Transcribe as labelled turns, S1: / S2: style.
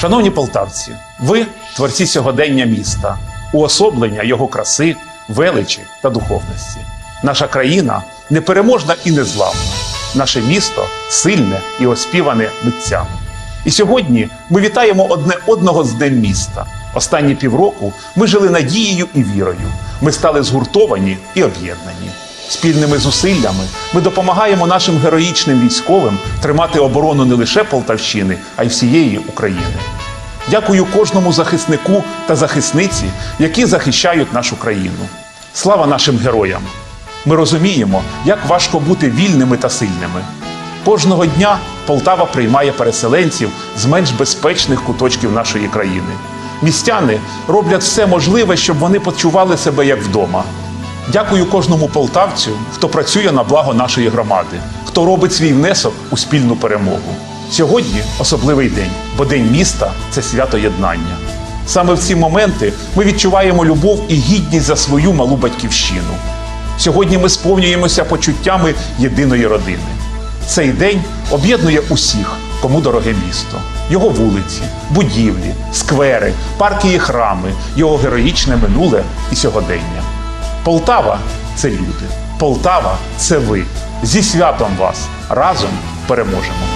S1: Шановні полтавці, ви творці сьогодення міста, уособлення його краси, величі та духовності. Наша країна непереможна і незламна. Наше місто сильне і оспіване митцями. І сьогодні ми вітаємо одне одного з Днем міста. Останні півроку ми жили надією і вірою. Ми стали згуртовані і об'єднані. Спільними зусиллями ми допомагаємо нашим героїчним військовим тримати оборону не лише Полтавщини, а й всієї України. Дякую кожному захиснику та захисниці, які захищають нашу країну. Слава нашим героям! Ми розуміємо, як важко бути вільними та сильними. Кожного дня Полтава приймає переселенців з менш безпечних куточків нашої країни. Містяни роблять все можливе, щоб вони почували себе як вдома. Дякую кожному полтавцю, хто працює на благо нашої громади, хто робить свій внесок у спільну перемогу. Сьогодні особливий день, бо День міста це свято єднання. Саме в ці моменти ми відчуваємо любов і гідність за свою малу батьківщину. Сьогодні ми сповнюємося почуттями єдиної родини. Цей день об'єднує усіх, кому дороге місто, його вулиці, будівлі, сквери, парки і храми, його героїчне минуле і сьогодення. Полтава це люди. Полтава це ви. Зі святом вас разом переможемо.